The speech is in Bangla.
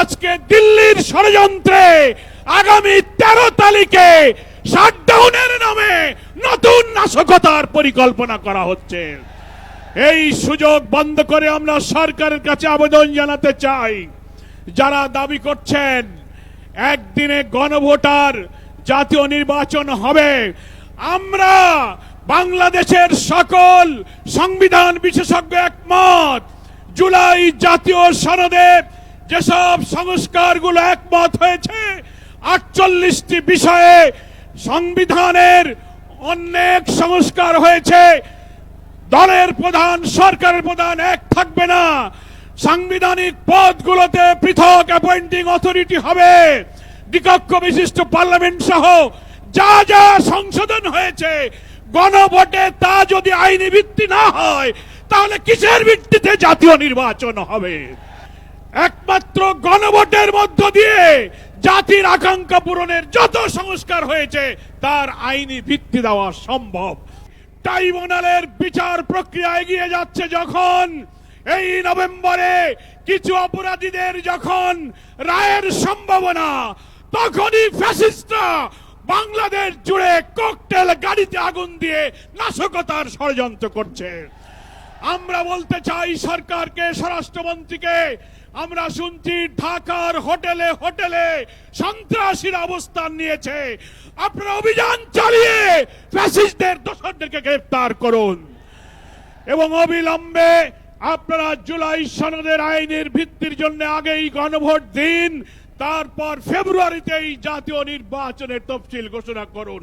আজকে দিল্লির ষড়যন্ত্রে আগামী তেরো তারিখে শাটডাউনের নামে নতুন নাশকতার পরিকল্পনা করা হচ্ছে। এই সুযোগ বন্ধ করে আমরা সরকারের কাছে আবেদন জানাতে চাই। যারা দাবি করছেন, একদিনে গণভোটার জাতীয় নির্বাচন হবে। আমরা বাংলাদেশের সকল সংবিধান বিশেষজ্ঞ একমত, জুলাই জাতীয় সনদে যেসব সংস্কারগুলো একমত হয়েছে, আটচল্লিশটি বিষয়ে সংবিধানের অনেক সংস্কার হয়েছে। দলের প্রধান, সরকারের প্রধান এক থাকবে না। সাংবিধানিক পদগুলোতে পৃথক অ্যাপয়েন্টিং অথরিটি হবে। দ্বিকক্ষ বিশিষ্ট পার্লামেন্ট সহ যা যা সংশোধন হয়েছে, গণভোটে তা যদি আইনি ভিত্তি না হয়, তাহলে কিসের ভিত্তিতে জাতীয় নির্বাচন হবে? একমাত্র গণভোটের মধ্য দিয়ে জাতির আকাঙ্ক্ষা পূরণের যত সংস্কার হয়েছে, তার আইনি ভিত্তি দেওয়া সম্ভব। ট্রাইব্যুনালের বিচার প্রক্রিয়া এগিয়ে যাচ্ছে যখন, এই নভেম্বরে কিছু অপরাধীদের যখন রায়ের সম্ভাবনা, তখনই ফ্যাসিস্টরা বাংলাদেশ জুড়ে ককটেল গাড়িতে আগুন দিয়ে নাশকতার ষড়যন্ত্র করছে। আমরা বলতে চাই সরকারকে, স্বরাষ্ট্রমন্ত্রীকে আমরা শুনছি ঢাকার হোটেলে হোটেলে সন্ত্রাসীর অবস্থান নিয়েছে। আপনারা অভিযান চালিয়ে ফ্যাসিস্টদের দোষরদেরকে গ্রেফতার করুন। এবং অবিলম্বে আপনারা জুলাই সনদের আইনের ভিত্তির জন্য আগেই গণভোট দিন, তারপর ফেব্রুয়ারিতেই জাতীয় নির্বাচনের তফসিল ঘোষণা করুন।